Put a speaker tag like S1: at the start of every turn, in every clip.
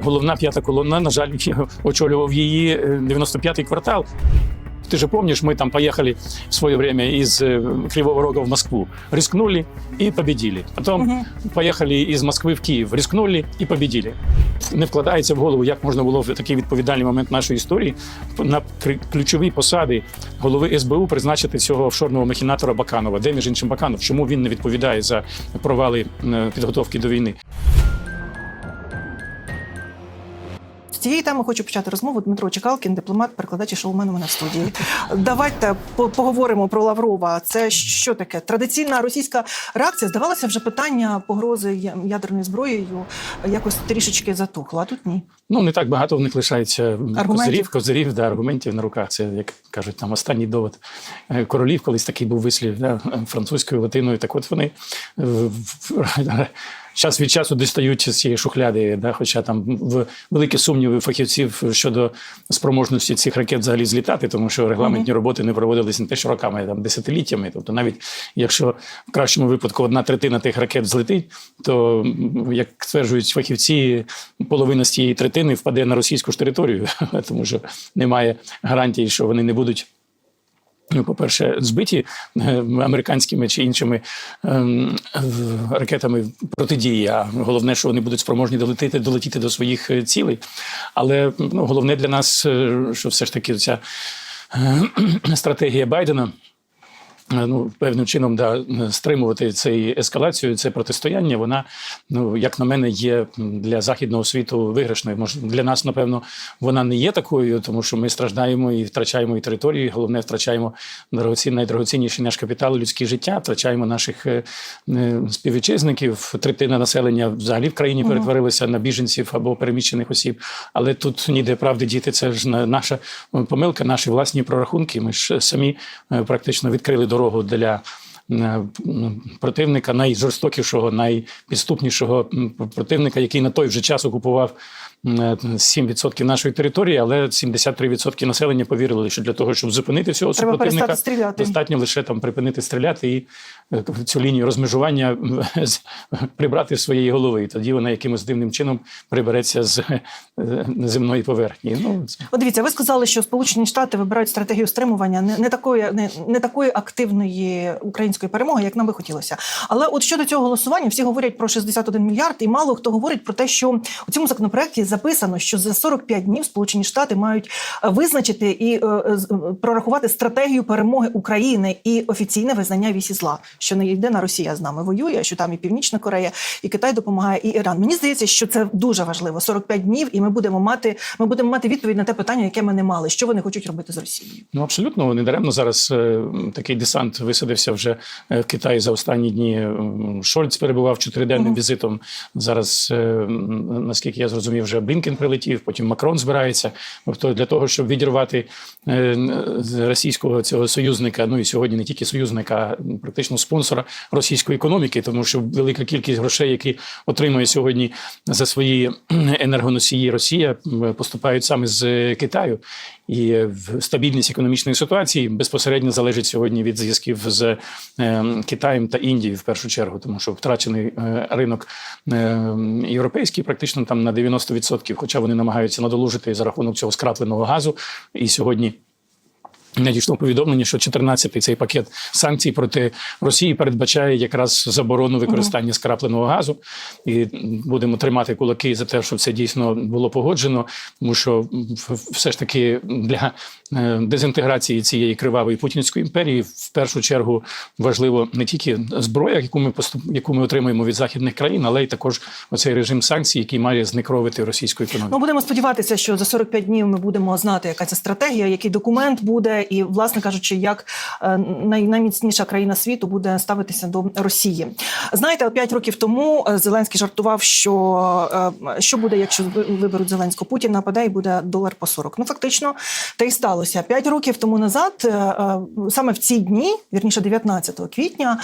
S1: Головна п'ята колона, на жаль, очолював її е, 95-й квартал. Ты же помнишь, мы там поехали в свое время из э, Кривого Рога в Москву, рискнули и победили. Потом поїхали із Москви в Київ, рискнули і победили. Не вкладається в голову, як можна було в такий відповідальний момент нашої історії на кри- ключові посади голови СБУ призначити цього офшорного махінатора Баканова. Де між іншим Баканов? Чому він не відповідає за провали е, підготовки до війни?
S2: Цієї теми хочу почати розмову. Дмитро Чекалкін, дипломат, перекладач і шоумен у мене в студії. Давайте поговоримо про Лаврова. Це що таке? Традиційна російська реакція. Здавалося, вже питання погрози ядерною зброєю якось трішечки затухло, а тут ні.
S1: Ну не так багато в них лишається
S2: Аргументів.
S1: козирів, козирів, да, аргументів на руках. Це як кажуть, там останній довод Е, королів, колись такий був вислів да, французькою, латиною. Так от вони в- час від часу дістають з цієї шухляди, да, хоча там в великі сумніви фахівців щодо спроможності цих ракет взагалі злітати, тому що регламентні роботи не проводились не те, що роками, а там десятиліттями. Тобто, навіть якщо в кращому випадку одна третина тих ракет злетить, то як стверджують фахівці, половина з цієї третини впаде на російську ж територію, тому що немає гарантії, що вони не будуть. Ну, по-перше, збиті е, американськими чи іншими ем, ракетами протидії. А головне, що вони будуть спроможні долетіти, долетіти до своїх е, цілей. Але ну, головне для нас, е, що все ж таки ця стратегія Байдена. Е, Ну, певним чином да, стримувати цей ескалацію, це протистояння. Вона, ну як на мене, є для західного світу виграшною. Може, для нас, напевно, вона не є такою, тому що ми страждаємо і втрачаємо і території. Головне, втрачаємо дорогоцінне, найдорогоцінніший наш капітал, людське життя, втрачаємо наших е, е, співвітчизників. Третина населення взагалі в країні перетворилася на біженців або переміщених осіб. Але тут ніде правди діти. Це ж наша помилка, наші власні прорахунки. Ми ж самі практично відкрили дорогу для. е, Противника найжорстокішого, найпідступнішого противника, який на той вже час окупував 7% нашої території, але 73% населення повірили, що для того, щоб зупинити цього
S2: Треба
S1: супротивника,
S2: стріляти.
S1: достатньо лише там припинити стріляти і е, цю лінію розмежування прибрати з своєї голови. І тоді вона якимось дивним чином прибереться з е, земної поверхні. Ну
S2: От дивіться, ви сказали, що Сполучені Штати вибирають стратегію стримування не, не такої, не, не такої активної української перемоги, як нам би хотілося. Але от щодо цього голосування, всі говорять про 61 мільярд, і мало хто говорить про те, що у цьому законопроекті записано, що за 45 днів Сполучені Штати мають е, визначити і е, е, прорахувати стратегію перемоги України і офіційне визнання вісі зла, що не єдина Росія з нами воює, що там і Північна Корея, і Китай допомагає, і Іран. Мені здається, що це дуже важливо. 45 днів, і ми будемо мати. Ми будемо мати відповідь на те питання, яке ми не мали. Що вони хочуть робити з Росією?
S1: Ну абсолютно не даремно зараз такий десант висадився вже в Китаї за останні дні. Шольц перебував чотириденним
S2: Мгм.
S1: візитом. Зараз, наскільки я зрозумів, вже Блінкен прилетів, потім Макрон збирається. Тобто для того, щоб відірвати е, російського цього союзника, ну і сьогодні не тільки союзника, а практично спонсора російської економіки, тому що велика кількість грошей, які отримує сьогодні за свої енергоносії Росія, поступають саме з Китаю. І стабільність економічної ситуації безпосередньо залежить сьогодні від зв'язків з е, Китаєм та Індією в першу чергу, тому що втрачений е, ринок європейський практично там на 90%, хоча вони намагаються надолужити за рахунок цього скрапленого газу. І сьогодні. Надійшло повідомлення, що 14-й цей пакет санкцій проти Росії передбачає якраз заборону використання скрапленого газу, і будемо тримати кулаки за те, щоб це дійсно було погоджено. Тому що все ж таки для е, дезінтеграції цієї кривавої путінської імперії в першу чергу важливо не тільки зброя, яку ми поступ, яку ми отримуємо від західних країн, але й також оцей режим санкцій, який має зникровити російську економіку.
S2: Ну будемо сподіватися, що за 45 днів ми будемо знати, яка це стратегія, який документ буде, і власне кажучи, як е, найміцніша країна світу буде ставитися до Росії. Знаєте, 5 років тому е, Зеленський жартував, що е, що буде, якщо виберуть Зеленського Путін нападе і буде долар по 40. Ну фактично, те й сталося. 5 років тому назад, саме в ці дні, вірніше 19 квітня,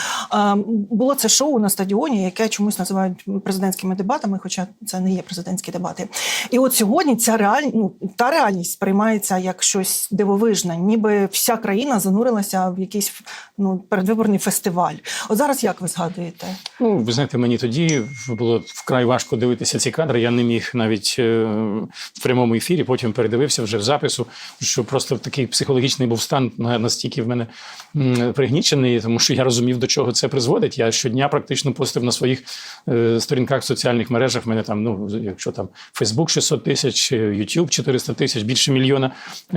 S2: було це шоу на стадіоні, яке чомусь називають президентськими дебатами, хоча це не є президентські дебати. І от сьогодні ця реаль... ну, та реальність сприймається як щось дивовижне, ніби ніби вся країна занурилася в якийсь ну, передвиборний фестиваль. От зараз як ви згадуєте?
S1: Ну, ви знаєте, мені тоді було вкрай важко дивитися ці кадри. Я не міг навіть е, в прямому ефірі, потім передивився вже в запису, що просто такий психологічний був стан настільки в мене пригнічений, тому що я розумів, до чого це призводить. Я щодня практично постив на своїх е, сторінках в соціальних мережах. В мене там, ну, якщо там Facebook 600 тисяч, е, YouTube 400 тисяч, більше мільйона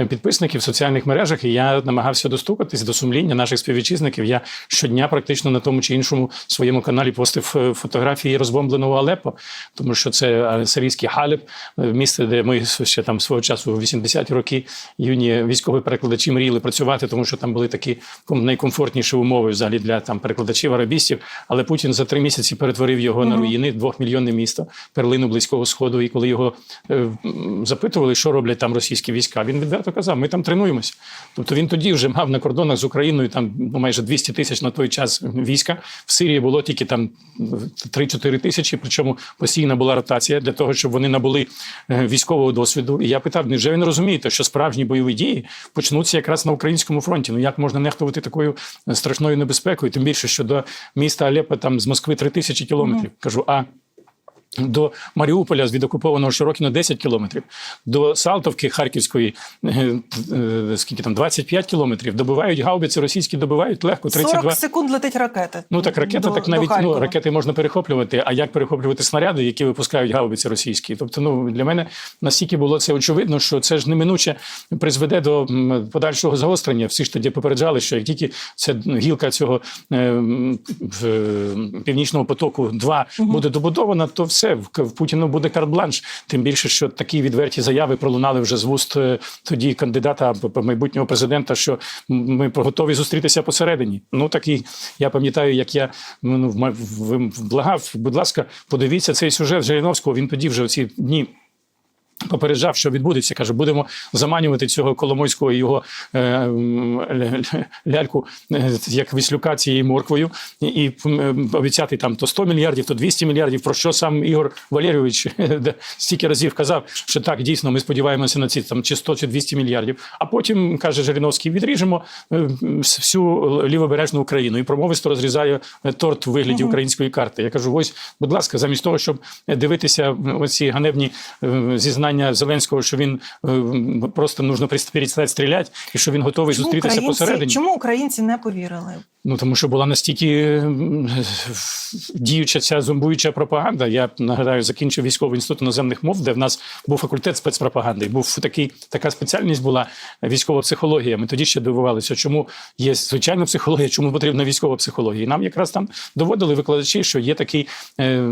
S1: підписників в соціальних мережах. І я намагався достукатись до сумління наших співвітчизників. Я щодня практично на тому чи іншому своєму каналі постив е, фотографії розбомбленого Алеппо, тому що це е, сирійський Халеб, е, місце, де ми ще там свого часу, у 80-ті роки, юні військові перекладачі мріяли працювати, тому що там були такі ком- найкомфортніші умови взагалі для там перекладачів арабістів. Але Путін за три місяці перетворив його на руїни двохмільйонне місто, перлину близького сходу. І коли його е, запитували, що роблять там російські війська, він відверто казав: ми там тренуємося. Тобто він тоді вже мав на кордонах з Україною там ну, майже 200 тисяч на той час війська. В Сирії було тільки там 3-4 тисячі, причому постійна була ротація для того, щоб вони набули е, військового досвіду. І я питав, невже ви не розумієте, що справжні бойові дії почнуться якраз на українському фронті? Ну як можна нехтувати такою е, страшною небезпекою? Тим більше, що до міста Алеппо там з Москви 3 тисячі кілометрів. Кажу, а до Маріуполя з відокупованого Широкіно 10 кілометрів, до Салтовки Харківської е, е, скільки там 25 кілометрів. Добивають гаубиці російські добивають легко 32.
S2: 40 секунд летить ракета.
S1: Ну так ракета,
S2: до-
S1: так навіть ну, ракети можна перехоплювати. А як перехоплювати снаряди, які випускають гаубиці російські? Тобто, ну для мене настільки було це очевидно, що це ж неминуче призведе до подальшого загострення. Всі ж тоді попереджали, що як тільки це гілка цього е, е, північного потоку 2 буде добудована, то все в, в Путіну буде карт-бланш. Тим більше, що такі відверті заяви пролунали вже з вуст е, тоді кандидата майбутнього президента, що ми готові зустрітися посередині. Ну так і я пам'ятаю, як я ну, благав, будь ласка, подивіться цей сюжет Жириновського. Він тоді вже в ці дні. Попереджав, що відбудеться, каже, будемо заманювати цього Коломойського і його е, ляльку, е, як віслюка цією морквою, і, і обіцяти там то 100 мільярдів, то 200 мільярдів. Про що сам Ігор Валерійович стільки разів казав, що так дійсно ми сподіваємося на ці там чи 100, чи 200 мільярдів. А потім каже Жириновський: відріжемо е, всю лівобережну Україну і промовисто розрізає е, торт у вигляді української карти. Я кажу: ось, будь ласка, замість того, щоб дивитися оці ганебні е, зізнання Зеленського, що він е, просто нужно перестати стріляти, і що він готовий
S2: Чому
S1: зустрітися
S2: українці,
S1: посередині.
S2: чому українці не повірили?
S1: Ну тому що була настільки діюча ця зомбуюча пропаганда. Я нагадаю, закінчив військовий інститут іноземних мов, де в нас був факультет спецпропаганди. Був такий така спеціальність була військова психологія. Ми тоді ще дивувалися, чому є звичайна психологія, чому потрібна військова психологія. І нам якраз там доводили викладачі, що є такий е,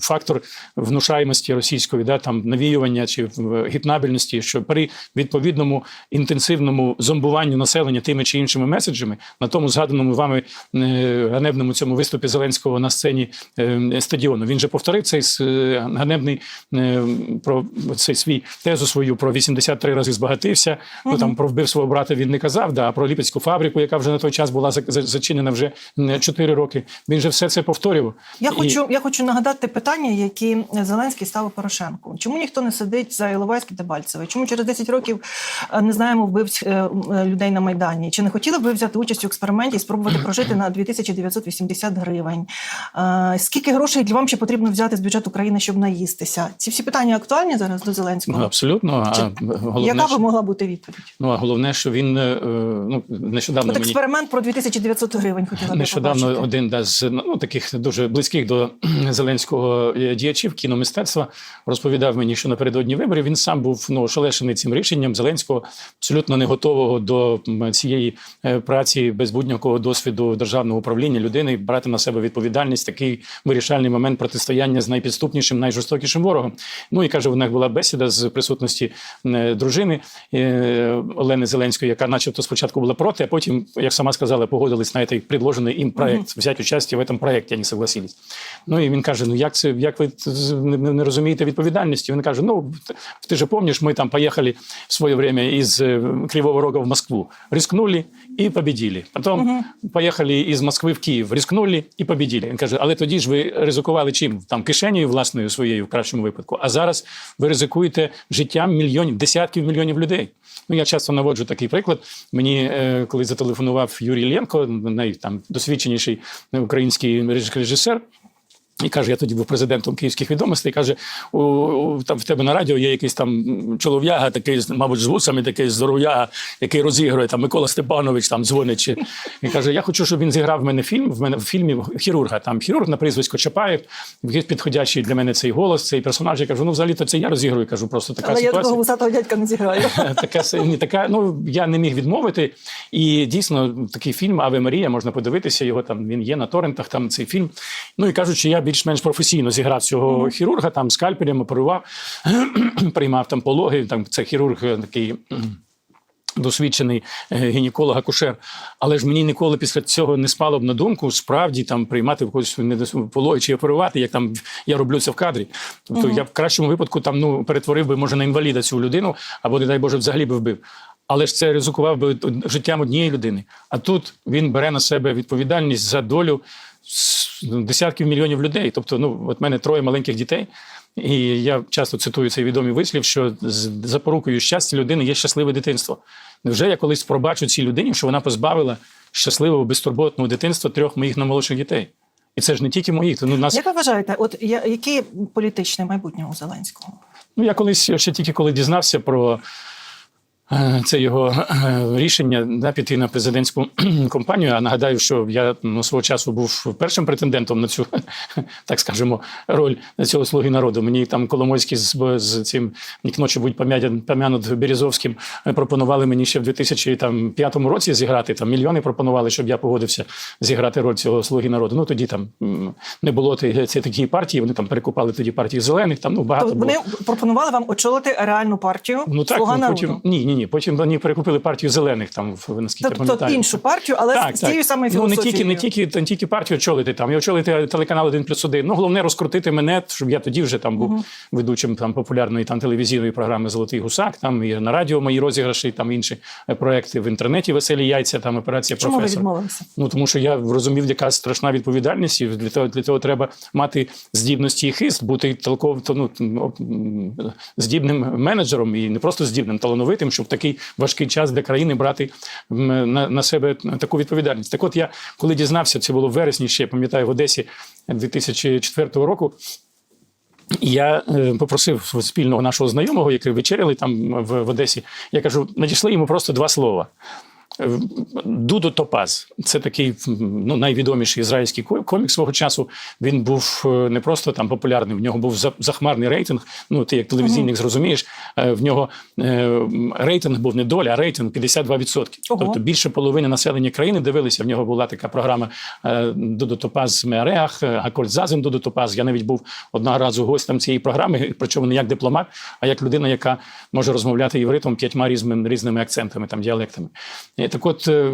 S1: фактор внушаємості російської, да там навіювання чи в- гіпнабельності, що при відповідному інтенсивному зомбуванню населення тими чи іншими меседжами на тому згаданому вами е, ганебному цьому виступі Зеленського на сцені е, стадіону. Він же повторив цей е, ганебний е, про цей свій тезу свою про 83 рази збагатився. Ну там про вбив свого брата він не казав. Да, а про ліпецьку фабрику, яка вже на той час була за- за- зачинена вже 4 роки. Він же все це повторював.
S2: Я
S1: І-
S2: хочу, я хочу нагадати питання, які Зеленський ставив Порошенку. Чому ніхто не сидить за Іловайськ і Дебальцеве? Чому через 10 років е, не знаємо вбивць е, е, людей на Майдані? Чи не хотіли б ви взяти участь у експерименті і спробувати прожити на 2980 гривень? Скільки грошей для вам ще потрібно взяти з бюджету країни, щоб наїстися? Ці всі питання актуальні зараз до
S1: Ну,
S2: Зеленського?
S1: абсолютно. А головне,
S2: Яка
S1: що-
S2: би могла бути відповідь?
S1: Ну а головне, що він ну нещодавно
S2: От
S1: мені
S2: експеримент про 2900 гривень хотіла
S1: нещодавно
S2: побачити.
S1: один да, з ну таких дуже близьких до Зеленського діячів кіномистецтва розповідав мені, що напередодні виборів він сам був ну ошелешений цим рішенням Зеленського, абсолютно не готового до цієї е, праці без будь-якого досвіду державного управління людини брати на себе відповідальність, такий вирішальний момент протистояння з найпідступнішим, найжорстокішим ворогом. Ну і каже, у них була бесіда з присутності е, дружини е, Олени Зеленської, яка, начебто, спочатку була проти, а потім, як сама сказала, погодились на цей предложений їм проект, взяти участь в цьому проєкті, вони согласились. Ну і він каже: Ну як це, як ви не, не розумієте відповідальності? Він каже: Ну Ну, ты же помнишь, мы там поехали в свое время из э, Кривого Рога в Москву, рискнули и победили. Потом поїхали із Москви в Київ, рискнули і победили. Він каже, але тоді ж ви ризикували чим? Там кишенею власною своєю в кращому випадку. А зараз ви ризикуєте життям мільйонів, десятків мільйонів людей. Ну, я часто наводжу такий приклад. Мені, е, коли зателефонував Юрій Іллєнко, най, там, досвідченіший український реж- режисер, і каже, я тоді був президентом київських відомостей. Каже: у, у, там в тебе на радіо є якийсь там чолов'яга, такий, мабуть, з вусами, такий здоров'яга, який розігрує там Микола Степанович там дзвонить. Чи... І каже: Я хочу, щоб він зіграв в мене фільм. В мене в фільмі хірурга. Там хірург на прізвисько Чапаєв. Підходящий для мене цей голос, цей персонаж. Я кажу, ну взагалі то це я розігрую. Кажу, просто така
S2: Але я
S1: ситуація.
S2: такого вусатого дядька не зіграю.
S1: така ні, така. Ну я не міг відмовити. І дійсно такий фільм Аве Марія можна подивитися. Його там він є на торрентах. Там цей фільм. Ну і кажуть, що я більш-менш професійно зіграв цього хірурга, там скальпелем оперував, приймав там пологи. Там це хірург е, такий. Досвідчений е, гінеколог-акушер. Але ж мені ніколи після цього не спало б на думку справді там приймати якусь недос- пологи чи оперувати, як там я роблю це в кадрі. Тобто я в кращому випадку там ну перетворив би може на інваліда цю людину, або не дай Боже, взагалі би вбив. Але ж це ризикував би життям однієї людини. А тут він бере на себе відповідальність за долю десятків мільйонів людей. Тобто, ну от мене троє маленьких дітей. І я часто цитую цей відомий вислів, що з запорукою щастя людини є щасливе дитинство. Невже я колись пробачу цій людині, що вона позбавила щасливого безтурботного дитинства трьох моїх наймолодших дітей? І це ж не тільки моїх. Ну, нас
S2: Як ви вважаєте, от я, яке політичне майбутнє у Зеленського?
S1: Ну, я колись ще тільки коли дізнався про це його е, рішення да, піти на президентську кампанію. А нагадаю, що я ну, свого часу був першим претендентом на цю, так скажемо, роль цього слуги народу. Мені там Коломойський з, з цим «Ні ночі будь пам'янут Березовським е, пропонували мені ще в 2005 році зіграти. Там мільйони пропонували, щоб я погодився зіграти роль цього слуги народу. Ну тоді там не було ті- ці такі партії. Вони там перекупали тоді партії зелених. Там ну багато
S2: То
S1: було.
S2: вони пропонували вам очолити реальну партію
S1: Ну так,
S2: Слуга
S1: ну,
S2: народу.
S1: потім ні, ні, ні. Потім вони перекупили партію зелених там, в- наскільки я
S2: Тобто
S1: пам'ятаю.
S2: іншу партію, але з тією самою
S1: Ну не тільки, не тільки, не тільки партію очолити там, і очолити телеканал 1 плюс 1. Ну головне розкрутити мене, щоб я тоді вже там був ведучим там популярної там телевізійної програми Золотий гусак. Там і на радіо мої розіграші, там інші е, проекти в інтернеті Веселі яйця, там операція
S2: Чому ви
S1: професор.
S2: відмовилися?
S1: Ну тому що я розумів, яка страшна відповідальність, і для того для того треба мати здібності і хист, бути толков, то, ну, здібним менеджером і не просто здібним, талановитим, щоб такий важкий час для країни брати на, на себе таку відповідальність. Так, от я коли дізнався, це було в вересні, ще пам'ятаю, в Одесі 2004 року. Я е, попросив спільного нашого знайомого, який вечеряли там в, в Одесі. Я кажу: надійшли йому просто два слова. Дудо Топаз це такий ну, найвідоміший ізраїльський комік свого часу. Він був е, не просто там популярний, в нього був захмарний рейтинг. Ну, ти як телевізійник зрозумієш, е, в нього е, рейтинг був не доля, а рейтинг 52%.
S2: Ого.
S1: Тобто більше половини населення країни дивилися. В нього була така програма Дудо Топаз Меареах, Акорд Зазим Дудо Топаз. Я навіть був одного разу гостем цієї програми, причому не як дипломат, а як людина, яка може розмовляти євритом п'ятьма різними, різними акцентами, там діалектами. Так от е,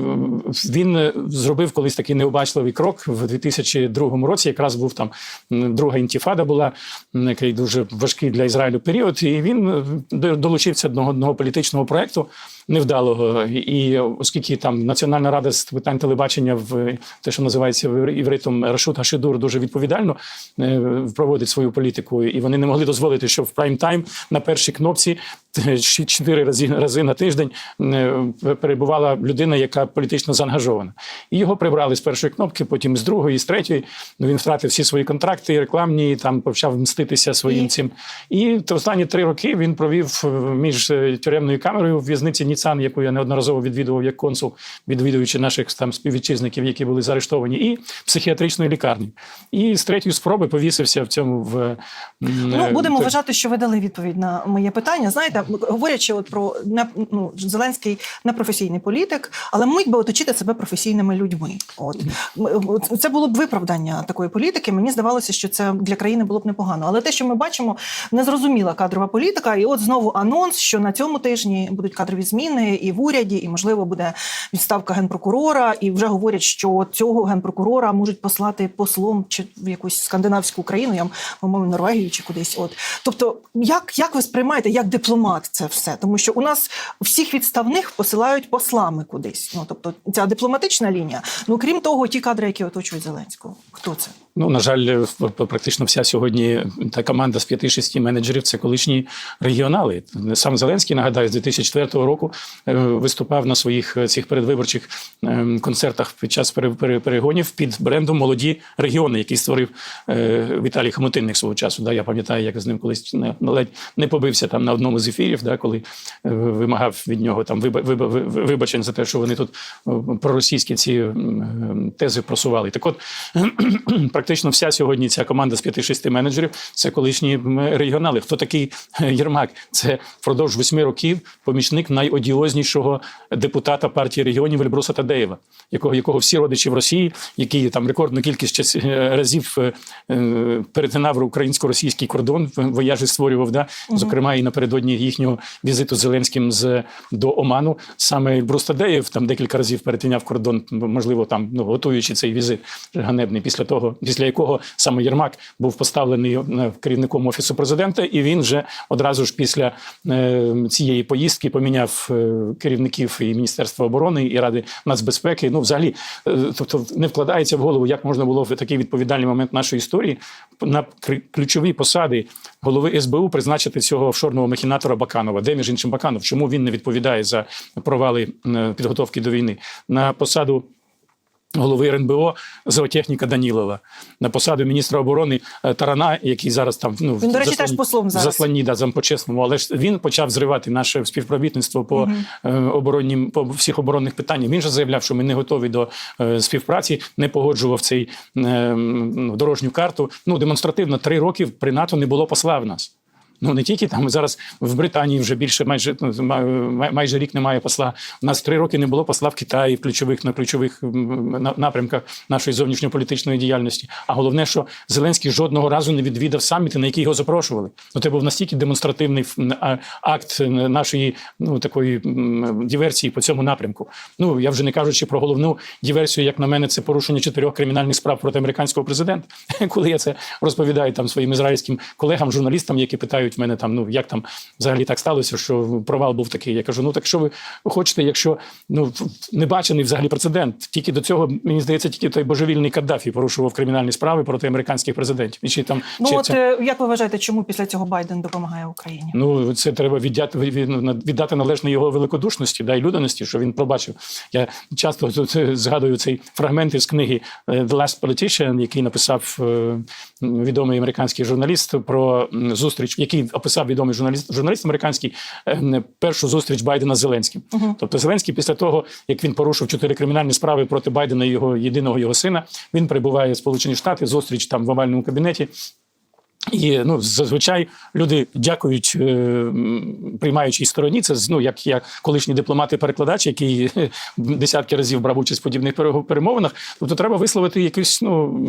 S1: він е, зробив колись такий необачливий крок в 2002 році. Якраз був там друга інтіфада була, який дуже важкий для Ізраїлю період. І він е, долучився до одного політичного проекту невдалого. І оскільки там Національна рада з питань телебачення в те, що називається євритом Рашут Гашидур, дуже відповідально е, проводить свою політику, і вони не могли дозволити, щоб в прайм-тайм на першій кнопці е, чотири рази, рази на тиждень е, перебувала людина, яка політично заангажована. І його прибрали з першої кнопки, потім з другої, з третьої. Ну він втратив всі свої контракти рекламні, там почав мститися своїм
S2: І?
S1: цим. І останні три роки він провів між тюремною камерою в в'язниці Ніцан, яку я неодноразово відвідував як консул, відвідуючи наших там співвітчизників, які були заарештовані, і психіатричної лікарні. І з третьої спроби повісився в цьому в
S2: Ну,
S1: е,
S2: будемо вважати, що ви дали відповідь на моє питання. Знаєте, говорячи от про не, ну, Зеленський непрофесійний політик, але мить би оточити себе професійними людьми. От це було б виправдання такої політики. Мені здавалося, що це для країни було б непогано. Але те, що ми бачимо, незрозуміла кадрова політика, і от знову анонс, що на цьому тижні будуть кадрові зміни і в уряді, і можливо буде відставка генпрокурора. І вже говорять, що цього генпрокурора можуть послати послом чи в якусь скандинавську країну, я по-моєму, Норвегію чи кудись. От тобто, як, як ви сприймаєте як дипломат це все? Тому що у нас всіх відставних посилають послами кудись. Ну тобто, ця дипломатична лінія. Ну крім того, ті кадри, які оточують Зеленського. Хто це?
S1: Ну, на жаль, практично вся сьогодні та команда з 5-6 менеджерів це колишні регіонали. Сам Зеленський, нагадаю, з 2004 року е, виступав на своїх е, цих передвиборчих е, концертах під час пере- пере- перегонів під брендом Молоді регіони, який створив е, Віталій Хомутинник свого часу. Я пам'ятаю, як з ним колись ледь не побився там на одному з ефірів, коли е, вимагав від нього там виба- виба- ви- вибачень за те, що вони тут е, проросійські ці е, тези просували. Так от практично вся сьогодні ця команда з 5-6 менеджерів це колишні регіонали. Хто такий е, Єрмак? Це впродовж восьми років помічник найодіознішого депутата партії регіонів Ельбруса Тадеєва, якого, якого всі родичі в Росії, який там рекордну кількість е, разів е, перетинав українсько-російський кордон, вояжі створював, да? зокрема і напередодні їхнього візиту з Зеленським з до Оману. Саме Ельбрус Тадеєв там декілька разів перетиняв кордон, можливо, там ну готуючи цей візит ганебний після того, після якого саме Єрмак був поставлений е, керівником офісу президента, і він вже одразу ж після е, цієї поїздки поміняв е, керівників і Міністерства оборони і Ради нацбезпеки. Ну, взагалі, тобто не вкладається в голову, як можна було в такий відповідальний момент нашої історії на ключові посади голови СБУ призначити цього офшорного махінатора Баканова. Де між іншим Баканов? Чому він не відповідає за провали підготовки до війни на посаду? Голови РНБО зоотехніка Данілова на посаду міністра оборони е, Тарана, який зараз там ну
S2: Він, до речі,
S1: в
S2: теж послом зараз.
S1: в засланні, да, зампочесному, але ж він почав зривати наше співпробітництво по е, обороннім по всіх оборонних питаннях. Він же заявляв, що ми не готові до е, співпраці, не погоджував цей е, дорожню карту. Ну демонстративно три роки при НАТО не було посла в нас. Ну не тільки там зараз в Британії вже більше майже ну, майже рік немає посла. У нас три роки не було посла в Китаї в ключових на ключових напрямках нашої зовнішньополітичної діяльності. А головне, що Зеленський жодного разу не відвідав саміти, на які його запрошували. Ну це був настільки демонстративний акт нашої ну такої диверсії по цьому напрямку. Ну я вже не кажучи про головну диверсію, як на мене, це порушення чотирьох кримінальних справ проти американського президента. Коли я це розповідаю там своїм ізраїльським колегам, журналістам, які питають мене там, ну як там взагалі так сталося, що провал був такий. Я кажу: ну так що ви хочете, якщо ну не бачений взагалі прецедент, тільки до цього мені здається, тільки той божевільний Каддафі порушував кримінальні справи проти американських президентів. І ще там
S2: Ну
S1: ще
S2: от
S1: ця-
S2: е, як ви вважаєте, чому після цього Байден допомагає Україні?
S1: Ну, це треба віддяти, ну, віддати належне його великодушності да, і людяності, що він пробачив. Я часто згадую цей фрагмент із книги е, The Last Politician, який написав е, відомий американський журналіст про зустріч, який описав відомий журналіст, журналіст американський е, першу зустріч Байдена з Зеленським. Тобто Зеленський після того, як він порушив чотири кримінальні справи проти Байдена і його єдиного його сина, він прибуває в Сполучені Штати, зустріч там в овальному кабінеті. І ну зазвичай люди дякують е, приймаючій стороні. Це ну як я колишній дипломат і перекладач, який е, десятки разів брав участь в подібних перемовинах. Тобто треба висловити якусь ну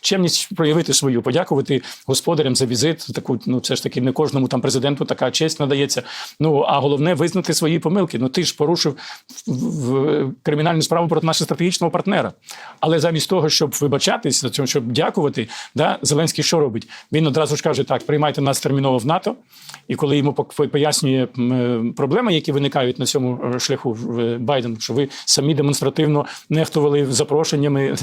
S1: чемність, проявити свою, подякувати господарям за візит. Таку ну це ж таки не кожному там президенту така честь надається. Ну а головне визнати свої помилки. Ну ти ж порушив в, кримінальну справу проти нашого стратегічного партнера. Але замість того, щоб вибачатись, щоб дякувати, да, Зеленський що робить? Він одразу ж каже: так, приймайте нас терміново в НАТО. І коли йому пояснює е, проблеми, які виникають на цьому е, шляху в- е, Байден, що ви самі демонстративно нехтували запрошеннями,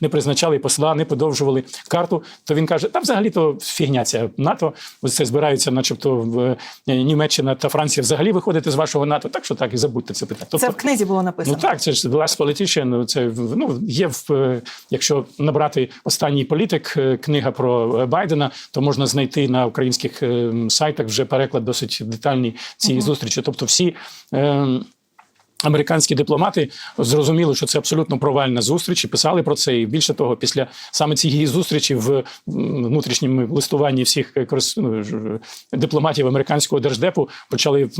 S1: не- призначали посла, не подовжували карту, то він каже: та взагалі то фігня ця НАТО. Ось це збираються, начебто, в Німеччина та Франція взагалі виходити з вашого НАТО. Так що так і забудьте це питання.
S2: Це в книзі було написано.
S1: Ну так, це ж Last Politician, Це в- ну є в якщо набрати останній політик, книга про Байдена, то можна знайти на українських е, сайтах вже переклад досить детальний цієї зустрічі. Тобто, всі. Американські дипломати зрозуміли, що це абсолютно провальна зустріч, і писали про це. І більше того, після саме цієї зустрічі в внутрішньому листуванні всіх ну, дипломатів американського держдепу почали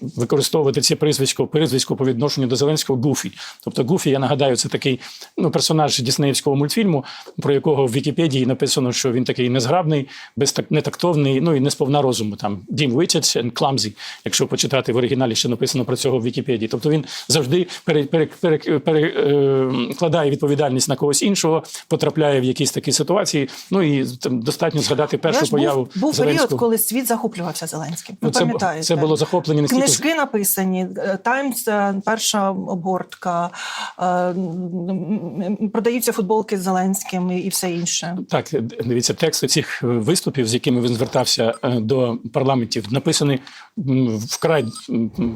S1: використовувати це прізвисько, прізвисько по відношенню до Зеленського Гуфі. Тобто Гуфі, я нагадаю, це такий ну, персонаж Діснеївського мультфільму, про якого в Вікіпедії написано, що він такий незграбний, безтак, нетактовний, ну і не сповна розуму. Там dim-witted and clumsy, якщо почитати в оригіналі, що написано про цього Вікіпедії. Тобто він завжди пере, пере, пере, перекладає відповідальність на когось іншого, потрапляє в якісь такі ситуації. Ну і там, достатньо згадати першу
S2: Знаєш,
S1: появу
S2: був, був період, коли світ захоплювався Зеленським. Ви
S1: Ну, це,
S2: пам'ятаєте?
S1: це було захоплення не
S2: Книжки написані, Таймс, перша обгортка, е, м, м, продаються футболки з Зеленським і все інше.
S1: Так, дивіться, тексти цих виступів, з якими він звертався е, до парламентів, написані вкрай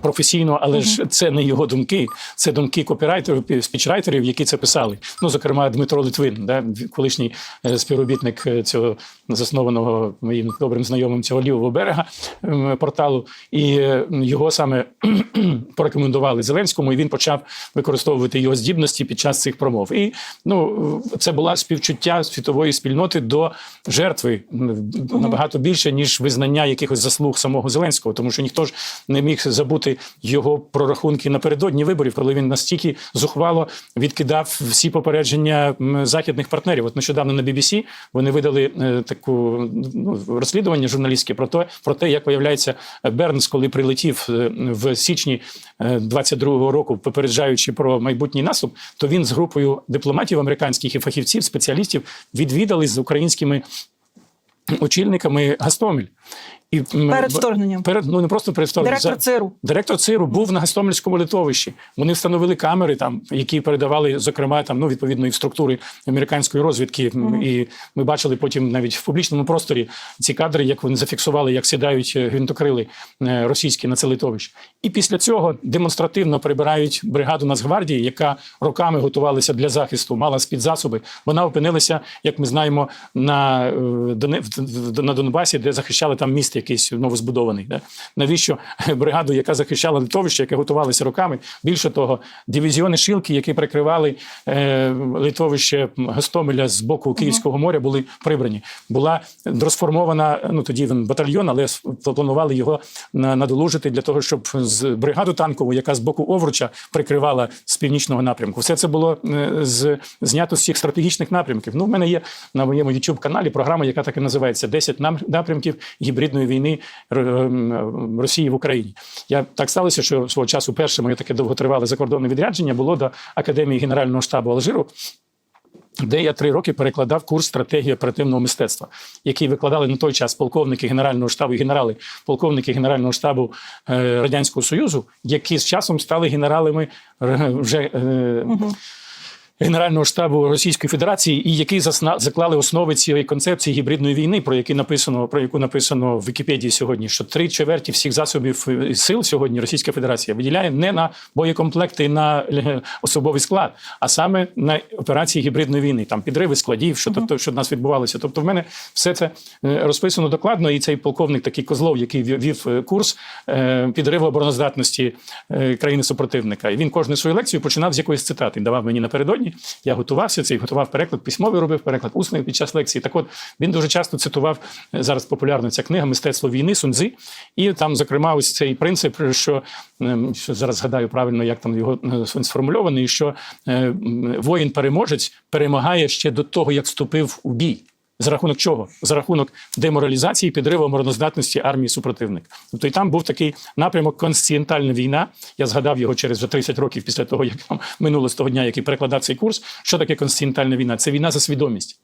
S1: професійно, але ж це не його думки, це думки копірайтерів, спічрайтерів, які це писали. Ну, зокрема, Дмитро Литвин, да, колишній е, співробітник е, цього заснованого моїм добрим знайомим цього лівого берега ем, порталу, і е, його саме порекомендували Зеленському, і він почав використовувати його здібності під час цих промов. І ну це була співчуття світової спільноти до жертви набагато більше ніж визнання якихось заслуг самого Зеленського, тому що ніхто ж не міг забути його прорахунки напередодні виборів, коли він настільки зухвало відкидав всі попередження західних партнерів. От нещодавно на BBC вони видали е, таку ну, розслідування журналістське про те, про те, як виявляється Бернс, коли прилетів е, в січні е, 22-го року, попереджаючи про майбутній наступ, то він з групою дипломатів американських і фахівців, спеціалістів відвідали з українськими очільниками Гастомель. І
S2: Перед вторгненням.
S1: перед ну не просто перед вторгненням.
S2: Директор
S1: За- Директор ЦИРу був на Гастомельському литовищі. Вони встановили камери там, які передавали, зокрема, там ну відповідно і в структури американської розвідки. М, І ми бачили потім навіть в публічному просторі ці кадри, як вони зафіксували, як сідають е, гвинтокрили е, російські на це литовище. І після цього демонстративно прибирають бригаду Нацгвардії, яка роками готувалася для захисту, мала спецзасоби. Вона опинилася, як ми знаємо, на, е, в- на Донбасі, де захищали там міст якийсь новозбудований. Да? Навіщо бригаду, яка захищала литовище, яке готувалося роками? Більше того, дивізіони Шилки, які прикривали е, литовище Гостомеля з боку Київського моря, були прибрані. Була розформована ну тоді він батальйон, але планували його надолужити для того, щоб з бригаду танкову, яка з боку Овруча прикривала з північного напрямку. Все це було е, з знято з цих стратегічних напрямків. Ну, в мене є на моєму youtube каналі програма, яка так і називається «10 нам- напрямків гібридної війни ем, Росії в Україні. Я так сталося, що свого часу перше моє таке довготривале закордонне відрядження було до Академії Генерального штабу Алжиру. Де я три роки перекладав курс стратегії оперативного мистецтва, який викладали на той час полковники Генерального штабу генерали, полковники Генерального штабу е, Радянського Союзу, які з часом стали генералами е, вже е, Генерального штабу Російської Федерації, і які засна- заклали основи цієї концепції гібридної війни, про які написано про яку написано в Вікіпедії сьогодні, що три чверті всіх засобів сил сьогодні Російська Федерація виділяє не на боєкомплекти, на особовий склад, а саме на операції гібридної війни, там підриви складів, що тобто, що в нас відбувалося. Тобто, в мене все це е, розписано докладно, і цей полковник такий Козлов, який вів- е, курс е, підриву обороноздатності країни супротивника. І він кожну свою лекцію починав з якоїсь цитати. Давав мені напередодні. Я готувався цей, готував переклад, письмовий робив переклад, усний під час лекції. Так от він дуже часто цитував е, зараз популярна ця книга Мистецтво війни Сунзи. І там, зокрема, ось цей принцип, що, ем, зараз згадаю правильно, як там його е, сформульований, що е, воїн-переможець перемагає ще до того, як вступив у бій. За рахунок чого? За рахунок деморалізації, підриву обороноздатності армії супротивника. Тобто і там був такий напрямок конституціональна війна. Я згадав його через вже 30 років після того, як там минуло з того дня, який перекладав цей курс. Що таке конституціональна війна? Це війна за свідомість.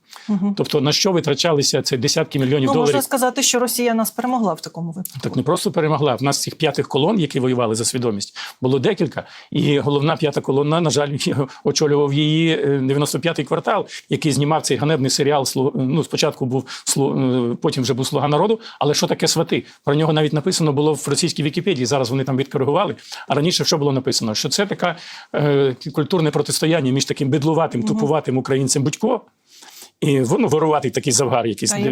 S1: Тобто на що витрачалися це десятки мільйонів
S2: Ну,
S1: доларів.
S2: можна сказати, що Росія нас перемогла в такому випадку.
S1: Так не просто перемогла. В нас цих п'ятих колон, які воювали за свідомість, було декілька. І головна п'ята колона, на жаль, очолював її е, 95-й квартал, який знімав цей ганебний серіал. «Слу- Ну, спочатку був «Слу- е, потім вже був Слуга народу. Але що таке свати? Про нього навіть написано було в російській Вікіпедії. Зараз вони там відкоригували. А раніше що було написано? Що це таке е, культурне протистояння між таким бедлуватим, тупуватим українцем Будько І ну, воруватий такий завгар якийсь.
S2: Та, і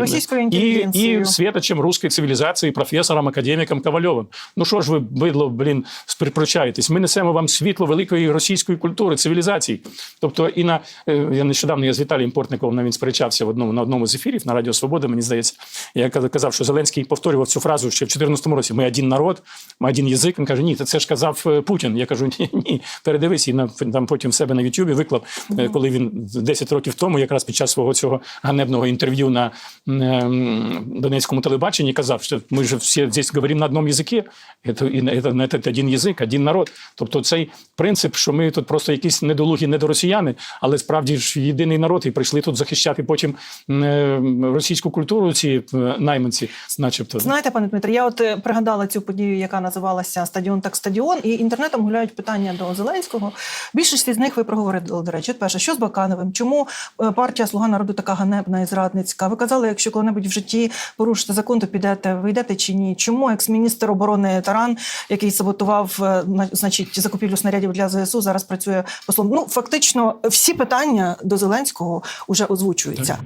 S1: і, і світочем руської цивілізації, професором, академіком Ковальовим. Ну що ж ви, бидло, блін, сперепрочаєтесь? Ми несемо вам світло великої російської культури, цивілізації. Тобто, і на е, я нещодавно я з Віталієм Портниковим він сперечався в одному на одному з ефірів на Радіо Свобода, мені здається. Я казав, що Зеленський повторював цю фразу ще в 2014 році. Ми один народ, ми один язик. Він каже, ні, це ж казав е, Путін. Я кажу, ні, ні, передивись і на там потім в себе на Ютубі виклав, е, коли він 10 років тому, якраз під час свого цього ганебного інтерв'ю на м, Донецькому телебаченні, казав, що ми ж всі здесь говоримо на одному язикі, це, один язик, один народ. Тобто цей принцип, що ми тут просто якісь недолугі недоросіяни, але справді ж єдиний народ, і прийшли тут захищати потім е, російську культуру, ці е, найманці, начебто.
S2: Знаєте, пане Дмитре, я от е, пригадала цю подію, яка називалася Стадіон так стадіон, і інтернетом гуляють питання до Зеленського. Більшість з них ви проговорили, до речі. Перше, що з Бакановим? Чому е, партія Слуга народу така ганебна і зрадницька? Ви казали, якщо коли-небудь в житті порушите закон, то підете, вийдете чи ні? Чому екс-міністр оборони Таран, який саботував е, на- значить закупівлю снарядів для ЗСУ, зараз працює послом? Ну фактично, всі питання до Зеленського вже озвучуються.